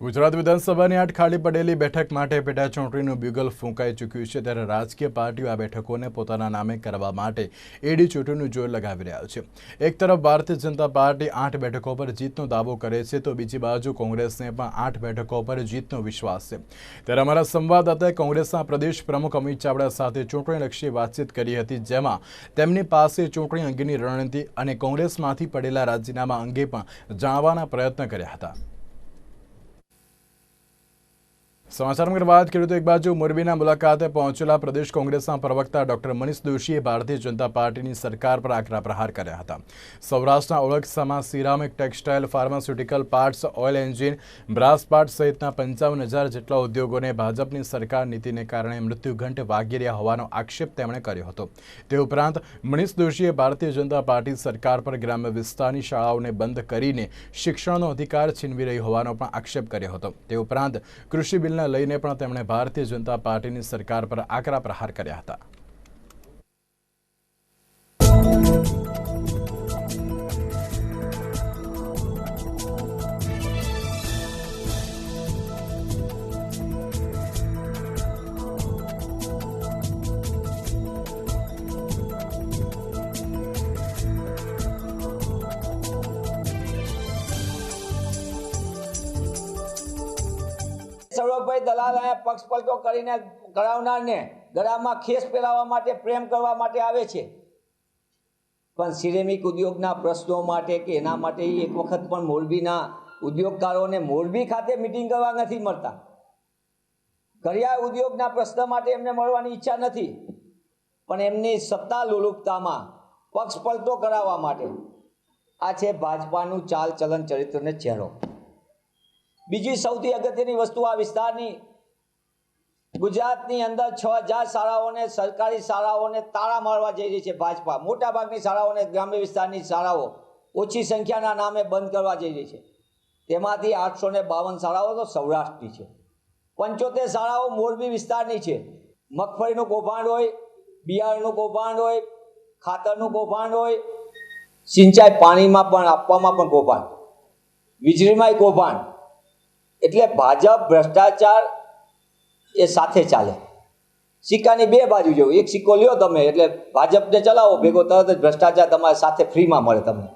ગુજરાત વિધાનસભાની આઠ ખાલી પડેલી બેઠક માટે પેટાચૂંટણીનું બ્યુગલ ફૂંકાઈ ચૂક્યું છે. ત્યારે રાજકીય પાર્ટીઓ આ બેઠકોને પોતાના નામે કરવા માટે એડી ચૂંટણીનું જોર લગાવી રહ્યા છે. એક તરફ ભારતીય જનતા પાર્ટી આઠ બેઠકો પર જીતનો દાવો કરે છે તો બીજી બાજુ કોંગ્રેસને પણ આઠ બેઠકો પર જીતનો વિશ્વાસ છે. ત્યારે અમારા સંવાદદાતાએ કોંગ્રેસના પ્રદેશ પ્રમુખ અમિત ચાવડા સાથે ચૂંટણીલક્ષી વાતચીત કરી હતી, જેમાં તેમની પાસે ચૂંટણી અંગેની રણનીતિ અને કોંગ્રેસમાંથી પડેલા રાજીનામા અંગે પણ જાણવાના પ્રયત્ન કર્યા હતા. સમાચારમાં આગળ વાત કરીએ તો એક બાજુ મોરબીના મુલાકાતે પહોંચેલા પ્રદેશ કોંગ્રેસના પ્રવક્તા ડોક્ટર મનીષ દોશીએ ભારતીય જનતા પાર્ટીની સરકાર પર આકરા પ્રહાર કર્યા હતા. સૌરાષ્ટ્રના ઓળખસામાં ceramic textile pharmaceutical parts, oil engine, brass part સહિતના પંચાવન હજાર જેટલા ઉદ્યોગોને ભાજપની સરકાર નીતિને કારણે મૃત્યુઘંટ વાગી રહ્યા હોવાનો આક્ષેપ તેમણે કર્યો હતો. તે ઉપરાંત મનીષ દોશીએ ભારતીય જનતા પાર્ટી સરકાર પર ગ્રામ્ય વિસ્તારની શાળાઓને બંધ કરીને શિક્ષણનો અધિકાર છીનવી રહી હોવાનો પણ આક્ષેપ કર્યો હતો. તે ઉપરાંત કૃષિ બિલને લઈને પણ તેમણે ભારતીય જનતા પાર્ટીની સરકાર પર આકરા પ્રહાર કર્યા હતા. સૌરભભાઈ દલાલ અહીંયા પક્ષ કરીને કરાવનારને ગળામાં ખેસ પહેરાવવા માટે પ્રેમ કરવા માટે આવે છે. પણ સિરેમિક ઉદ્યોગના પ્રશ્નો માટે કે એના માટે એક વખત પણ મોરબીના ઉદ્યોગકારોને મોરબી ખાતે મિટિંગ કરવા નથી મળતા. ઘડિયાળ ઉદ્યોગના પ્રશ્ન માટે એમને મળવાની ઈચ્છા નથી. પણ એમની સત્તા લુલુપતામાં પક્ષ પલટો કરાવવા માટે. આ છે ભાજપાનું ચાલ ચલન ચરિત્રને ચહેરો. બીજી સૌથી અગત્યની વસ્તુ આ વિસ્તારની ગુજરાતની અંદર છ હજાર શાળાઓને, સરકારી શાળાઓને તાળા મારવા જઈ રહી છે ભાજપા. મોટાભાગની શાળાઓને ગ્રામ્ય વિસ્તારની શાળાઓ ઓછી સંખ્યાના નામે બંધ કરવા જઈ રહી છે. તેમાંથી આઠસો ને બાવન શાળાઓ તો સૌરાષ્ટ્રની છે. પંચોતેર શાળાઓ મોરબી વિસ્તારની છે. મગફળીનું કૌભાંડ હોય, બિયારણનું કૌભાંડ હોય, ખાતરનું કૌભાંડ હોય, સિંચાઈ પાણીમાં પણ આપવામાં પણ કૌભાંડ. વીજળીમાંય કૌભાંડ. એટલે ભાજપ ભ્રષ્ટાચાર એ સાથે ચાલે. સિક્કાની બે બાજુ જેવું એક સિક્કો લ્યો તમે, એટલે ભાજપને ચલાવો, ભેગો તરત જ ભ્રષ્ટાચાર તમારે સાથે ફ્રીમાં મળે તમને.